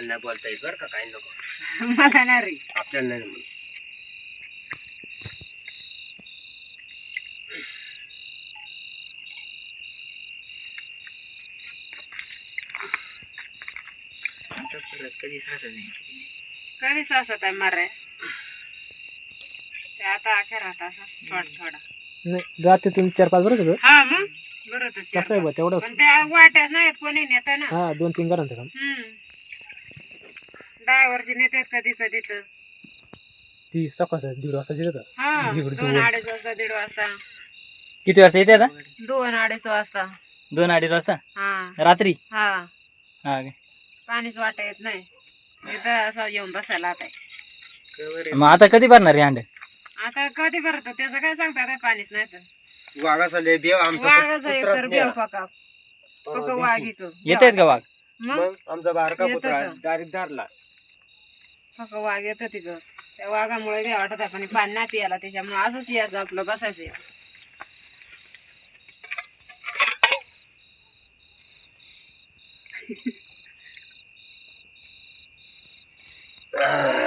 नाही बोलता येत बरं का काही नको. मला नाही रे. आपल्याला नाही म्हणून कधी सासत नाही कधी सासत आहे मारे? ते आता अखेर असं थोडा थोडा. नाही रात्रीतून चार पाच बरं का? हा मग? बरं तर चार कसं आहे बा तेवढं पण त्या वाट्याच नाहीत कोणी नेत ना हा दोन तीन घरांचं काम. नेतात कधी कधी तर ती सकाळचं दीड वाजता येतात हा दोन दोन. अडीच वाजता दीड वाजता. किती वाजता येते आता? दोन अडीच वाजता. दोन अडीच वाजता? हा. रात्री? हा. हा काय पाणीच वाटा येत नाही. इथं असं येऊन बसायला आता. मग आता कधी भरणार हे अंडे? आता कधी भरत त्याचं काय सांगता आता पाणीच नाही तर. वाघाचा लय बेव आमचा वाघाचं एक कुत्राच तर नेला. बेव पका. पक वाघ इक येत आहेत का वाघ? मग? आमचा बारका येतं कुत्रा तर. डायरेक्ट धरला. पक वाघ येतं तिथं. त्या वाघामुळे बी वाटत आहे पण पाणी नाही पियाला त्याच्यामुळे असंच यायचं आपलं बसायचं